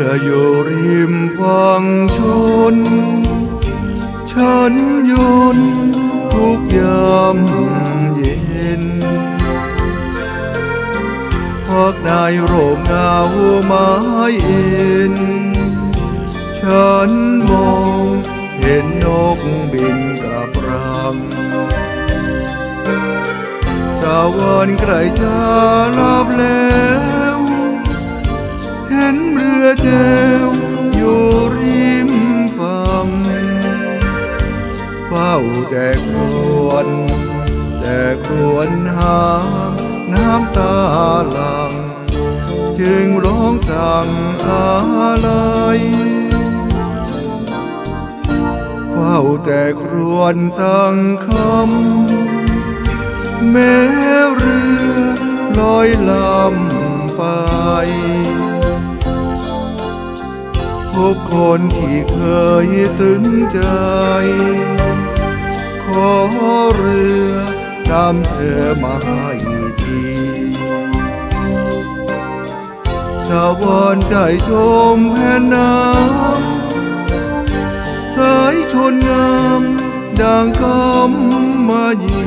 มื่ออยู่ริมวังชน ฉันยนทุกยามเย็นพักในร่มเงาไม้เอ็น ฉันมองเห็นนกบินกับรังตะวันใกล้จะลับ แต่ครวนแต่ครวนหามน้ำตาหลัง จึงร้องสั่งอะไรเฝ้าแต่ครวนสั่งคำแม้เรือลอยลำไปพบคนที่เคยซึ้งใจ ขอเรือนำเธอมาให้ทีชาวบ้านได้ชมแผ่นน้ำสายชนงามดังคำมายี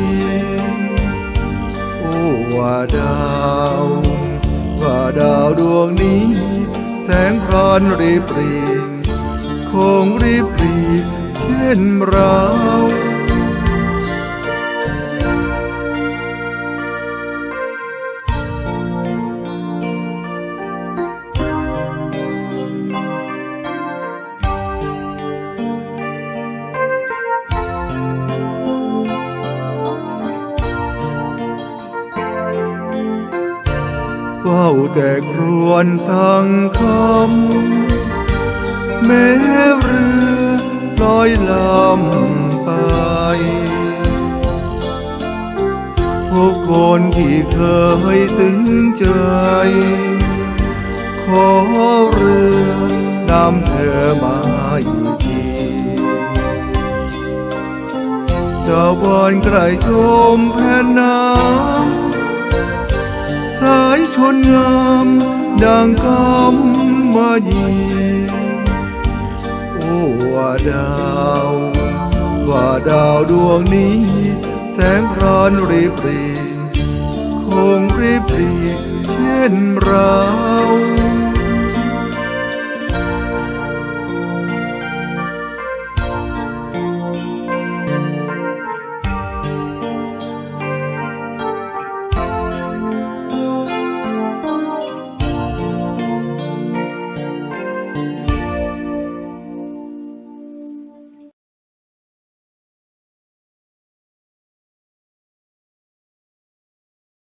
โอ้ว่าดาวว่าดาวดวงนี้ แสงพรานรีบรีคงรีบรีเช่นเรา แต่ครวนสังคำแม้เรือลอยลำไป พบคนที่เคยซึ้งใจ ขอเรือนำเธอมาอยู่ทีเจ้าบอนใกล้ชมแผ่นน้ำ งามดังคำมายีโอ้ว่าดาวว่าดาวดวงนี้ แสงพรานรีบรีคงรีบรีเช่นเรา